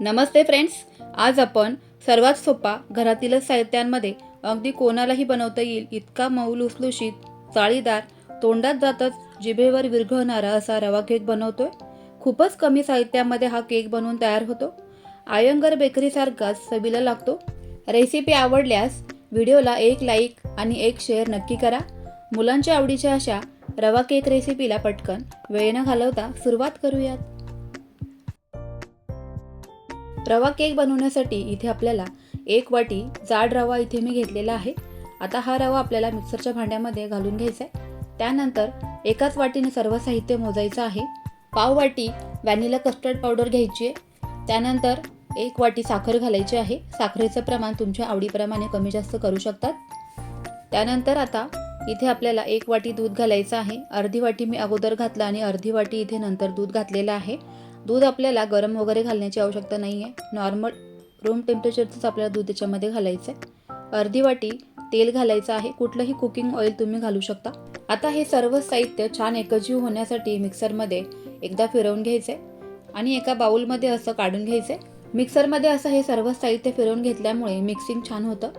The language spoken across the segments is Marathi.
नमस्ते फ्रेंड्स आज आपण सर्वात सोपा घरातीलच साहित्यांमध्ये अगदी कोणालाही बनवता येईल इतका मऊ लुसलुशीत चाळीदार तोंडात जातच जिभेवर विरघळणारा असा रवा केक बनवतोय. खूपच कमी साहित्यामध्ये हा केक बनवून तयार होतो. आयंगर बेकरीसारखाच चवीला लागतो. रेसिपी आवडल्यास व्हिडिओला एक लाईक आणि एक शेअर नक्की करा. मुलांच्या आवडीच्या अशा रवा केक रेसिपीला पटकन वेळ न घालवता सुरुवात करूयात. रवा केक बनवण्यासाठी इथे आपल्याला एक वाटी जाड रवा इथे मी घेतलेला आहे. आता हा रवा आपल्याला मिक्सरच्या भांड्यामध्ये घालून घ्यायचा आहे त्यानंतर एकाच वाटीने सर्व साहित्य मोजायचं आहे. पाव वाटी व्हॅनिला कस्टर्ड पावडर घ्यायची आहे त्यानंतर एक वाटी साखर घालायची आहे. साखरेचं प्रमाण तुमच्या आवडीप्रमाणे कमी जास्त करू शकतात. त्यानंतर आता इथे आपल्याला एक वाटी दूध घालायचं आहे. अर्धी वाटी मी अगोदर घातलं आणि अर्धी वाटी इथे नंतर दूध घातलेलं आहे. दूध आपल्याला गरम वगैरे घालण्याची आवश्यकता नाही आहे. नॉर्मल रूम टेम्परेचरचंच आपल्याला दूध त्याच्यामध्ये घालायचं आहे अर्धी वाटी तेल घालायचं आहे. कुठलंही कुकिंग ऑइल तुम्ही घालू शकता. आता हे सर्व साहित्य छान एकजीव होण्यासाठी मिक्सरमध्ये एकदा फिरवून घ्यायचं आहे आणि एका बाउलमध्ये असं काढून घ्यायचं आहे मिक्सरमध्ये असं हे सर्व साहित्य फिरवून घेतल्यामुळे मिक्सिंग छान होतं.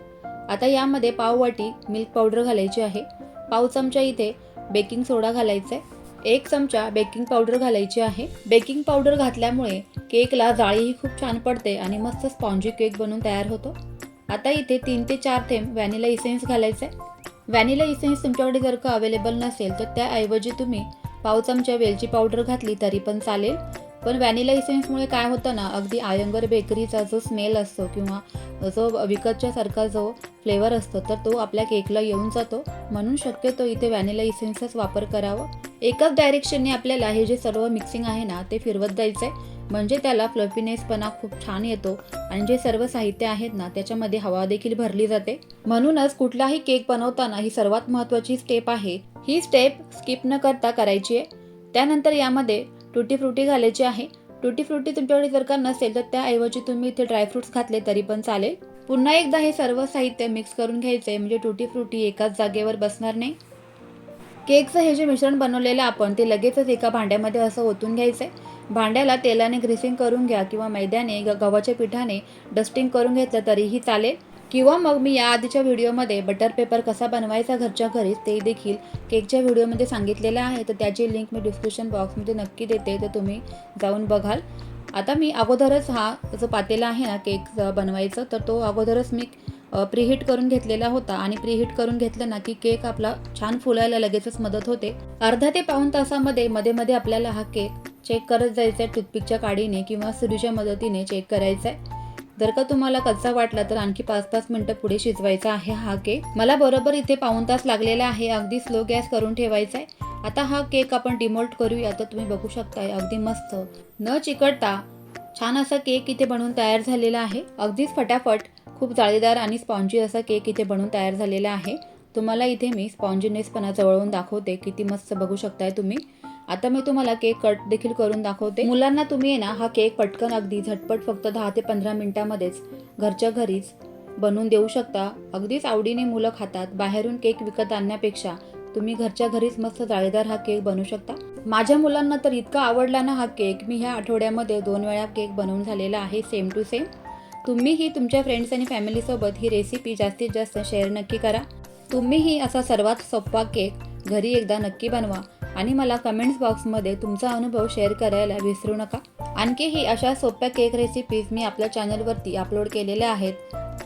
आता यामध्ये पाव वाटी मिल्क पावडर घालायची आहे. पाव चमचा इथे बेकिंग सोडा घालायचा आहे एक चमचा बेकिंग पावडर घालायची आहे. बेकिंग पावडर घातल्यामुळे केकला जाळीही खूप छान पडते आणि मस्त स्पॉन्जी केक बनून तयार होतो. आता इथे तीन ते चार थेंब व्हॅनिला इसेन्स घालायचं. आहे व्हॅनिला इसेन्स तुमच्याकडे जर का अवेलेबल नसेल तर त्याऐवजी तुम्ही पाव चमचा वेलची पावडर घातली तरी पण चालेल. पण व्हॅनिला इसेन्समुळे काय होतं ना अगदी आयंगर बेकरीचा जो स्मेल असतो किंवा जो विकतच्यासारखा जो फ्लेवर असतो तर तो आपल्या केकला येऊन जातो. म्हणून शक्यतो इथे व्हॅनिला इसेन्सचाच वापर करावा. एकाच डायरेक्शनने आपल्याला हे जे सर्व मिक्सिंग आहे ना ते फिरवत जायचं आहे म्हणजे त्याला फ्लफीनेसपणा खूप छान येतो. आणि जे सर्व साहित्य आहेत ना त्याच्यामध्ये हवा देखील भरली जाते. म्हणूनच कुठलाही केक बनवताना ही सर्वात महत्त्वाची स्टेप आहे. ही स्टेप स्किप न करता करायची आहे. त्यानंतर यामध्ये टुटी फ्रुटी घालायची आहे. टुटी फ्रुटी तुमच्याकडे जर का नसेल तर त्याऐवजी तुम्ही इथे ड्रायफ्रुट्स घातले तरी पण चालेल. पुन्हा एकदा हे सर्व साहित्य मिक्स करून घ्यायचे म्हणजे टुटी फ्रुटी एकाच जागेवर बसणार नाही. केकचं हे जे मिश्रण बनवलेलं आपण ते लगेचच एका भांड्यामध्ये असं ओतून घ्यायचं आहे. भांड्याला तेलाने ग्रेसिंग करून घ्या किंवा मैद्याने ग- गव्हाच्या पिठाने डस्टिंग करून घेतलं तरीही चालेल. किंवा मग मी या आधीच्या व्हिडिओमध्ये बटर पेपर कसा बनवायचा घरच्या घरीच ते देखील केकच्या व्हिडिओमध्ये सांगितलेलं आहे. तर त्याची लिंक मी डिस्क्रिप्शन बॉक्समध्ये नक्की देते तर तुम्ही जाऊन बघाल. आता मी अगोदरच हा जो पातेला आहे ना केक बनवायचं तर तो अगोदरच मी प्रीहीट करून घेतलेला होता आणि प्रीहीट करून घेतलं ना की केक आपला छान फुलायला लगेचच मदत होते. अर्धा ते पाऊण तासामध्ये मध्ये मध्ये आपल्याला हा केक चेक करत जायचा आहे टूथपिकच्या काडीने किंवा सुरीच्या मदतीने चेक करायचा आहे जर का तुम्हाला कच्चा वाटला तर आणखी पाच पाच मिनटं पुढे शिजवायचा आहे हा केक. मला बरोबर इथे पाऊण तास लागलेला आहे अगदी स्लो गॅस करून ठेवायचा आहे आता हा केक आपण डिमोल्ट करूया तर तुम्ही बघू शकताय अगदी मस्त. न चिकटता छान असा केक इथे बनवून तयार झालेला आहे. अगदीच फटाफट खूप जाळीदार आणि स्पॉन्जी असा केक इथे बनवून तयार झालेला आहे. तुम्हाला इथे मी स्पॉन्जीनेसपणा जवळून दाखवते. किती मस्त बघू शकताय तुम्ही. आता मी तुम्हाला केक कट देखील करून दाखवते. मुलांना तुम्ही आहे ना हा केक पटकन अगदी झटपट फक्त दहा ते पंधरा मिनिटामध्येच घरच्या घरीच बनवून देऊ शकता. अगदीच आवडीने मुलं खातात. बाहेरून केक विकत आणण्यापेक्षा तुम्ही घरच्या घरीच मस्त जाळीदार हा केक बनवू शकता. माझ्या मुलांना तर इतका आवडला ना हा केक. मी ह्या आठवड्यामध्ये दोन वेळा केक बनवून झालेला आहे. Same to same. तुम्हीही तुमच्या फ्रेंड्स आणि फॅमिलीसोबत ही रेसिपी जास्तीत जास्त शेअर नक्की करा. तुम्हीही असा सर्वात सोपा केक घरी एकदा नक्की बनवा आणि मला कमेंट्स बॉक्समध्ये तुमचा अनुभव शेअर करायला विसरू नका. आणखीही अशा सोप्या केक रेसिपीज मी आपल्या चॅनलवरती अपलोड केलेल्या आहेत.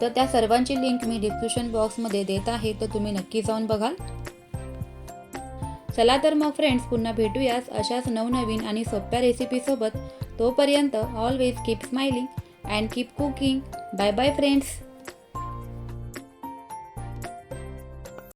तर त्या सर्वांची लिंक मी डिस्क्रिप्शन बॉक्समध्ये देत आहे तर तुम्ही नक्की जाऊन बघाल. चला तर मग फ्रेंड्स पुन्हा भेटूयाच अशाच नवनवीन आणि सोप्या रेसिपीसोबत तोपर्यंत always keep smiling and keep cooking bye bye friends